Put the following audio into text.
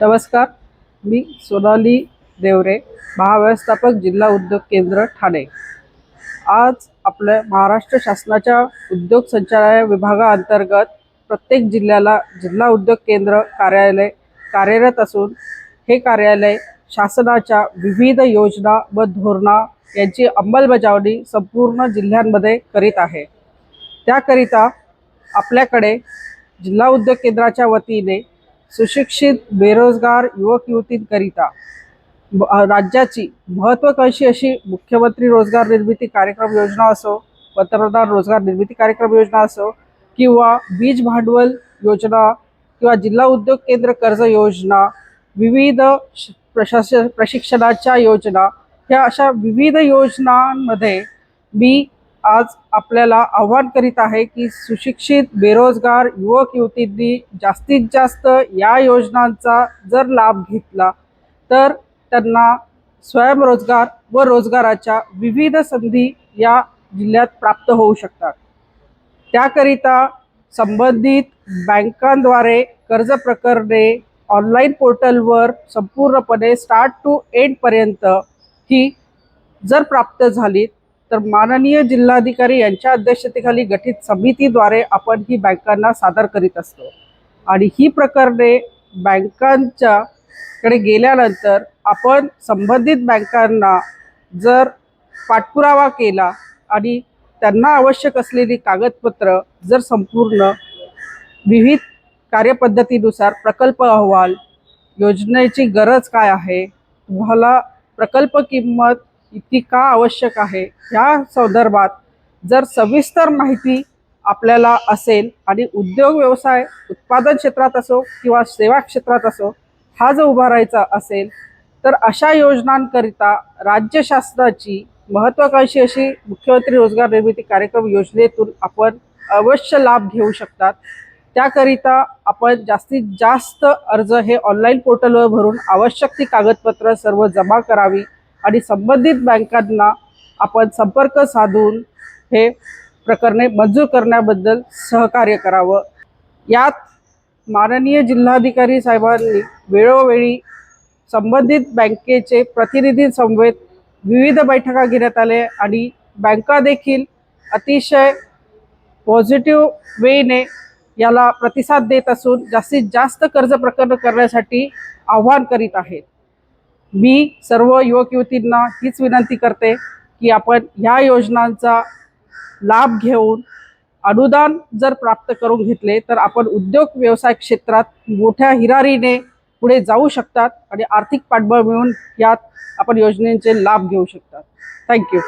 नमस्कार मी सोनाली देवरे महाव्यवस्थापक जिल्हा उद्योग केंद्र ठाणे. आज आपल्या महाराष्ट्र शासनाच्या उद्योग संचालय विभागाअंतर्गत प्रत्येक जिल्ह्याला जिल्हा उद्योग केंद्र कार्यालय कार्यरत असून हे कार्यालय शासनाच्या विविध योजना व धोरणा यांची अंमलबजावणी संपूर्ण जिल्ह्यांमध्ये करीत आहे. त्याकरिता आपल्याकडे जिल्हा उद्योग केंद्राच्या वतीने सुशिक्षित बेरोजगार युवक युवतींकरिता. राज्याची महत्त्वाकांक्षी अशी मुख्यमंत्री रोजगार निर्मिती कार्यक्रम योजना असो पंतप्रधान रोजगार निर्मिती कार्यक्रम योजना असो किंवा बीज भांडवल योजना किंवा जिल्हा उद्योग केंद्र कर्ज योजना विविध श- प्रशासन प्रशिक्षणाच्या योजना ह्या अशा विविध योजनांमध्ये मी आज आपल्याला आव्हान करीत आहे की सुशिक्षित बेरोजगार युवक युवतींनी जास्तीत जास्त या योजनांचा जर लाभ घेतला तर त्यांना स्वयंरोजगार व रोजगाराच्या विविध संधी या जिल्ह्यात प्राप्त होऊ शकतात. त्याकरिता संबंधित बँकांद्वारे कर्ज प्रकरणे ऑनलाईन पोर्टलवर संपूर्णपणे स्टार्ट टू एंडपर्यंत ही जर प्राप्त झाली तर माननीय जिल्हाधिकारी यांच्या अध्यक्षतेखाली गठीत समितीद्वारे आपण ही बँकांना सादर करीत असतो. आणि ही प्रकरणे बँकांच्या कडे गेल्यानंतर आपण संबंधित बँकांना जर पाठपुरावा केला आणि त्यांना आवश्यक असलेली कागदपत्र जर संपूर्ण विविध कार्यपद्धतीनुसार प्रकल्प अहवाल योजनेची गरज काय आहे? तुम्हाला प्रकल्प किंमत इतकी का आवश्यक आहे? ह्या संदर्भात जर सविस्तर माहिती आपल्याला असेल आणि उद्योग व्यवसाय उत्पादन क्षेत्रात असो किंवा सेवा क्षेत्रात असो हा जर उभारायचा असेल तर अशा योजनांकरिता राज्य शासनाची महत्त्वाकांक्षी अशी मुख्यमंत्री रोजगार निर्मिती कार्यक्रम योजनेतून आपण अवश्य लाभ घेऊ शकतात. त्याकरिता आपण जास्तीत जास्त अर्ज हे ऑनलाईन पोर्टलवर भरून आवश्यक ती कागदपत्र सर्व जमा करावी. आणि संबंधित बँकांना आपण संपर्क साधून हे प्रकरणे मंजूर करण्याबद्दल सहकार्य करावं. यात माननीय जिल्हाधिकारी साहेबांनी वेळोवेळी संबंधित बँकेचे प्रतिनिधी समवेत विविध बैठका घेण्यात आले आणि बँका देखील अतिशय पॉझिटिव्ह वेने याला प्रतिसाद देत असून जास्तीत जास्त कर्ज प्रकरण करण्यासाठी आव्हान करीत आहेत. मी सर्व युवक युवतींना हीच विनंती करते की आपण ह्या योजनांचा लाभ घेऊन अनुदान जर प्राप्त करून घेतले तर आपण उद्योग व्यवसाय क्षेत्रात मोठ्या हिरारीने पुढे जाऊ शकतात आणि आर्थिक पाठबळ मिळून यात आपण योजनेचे लाभ घेऊ शकतात. थँक्यू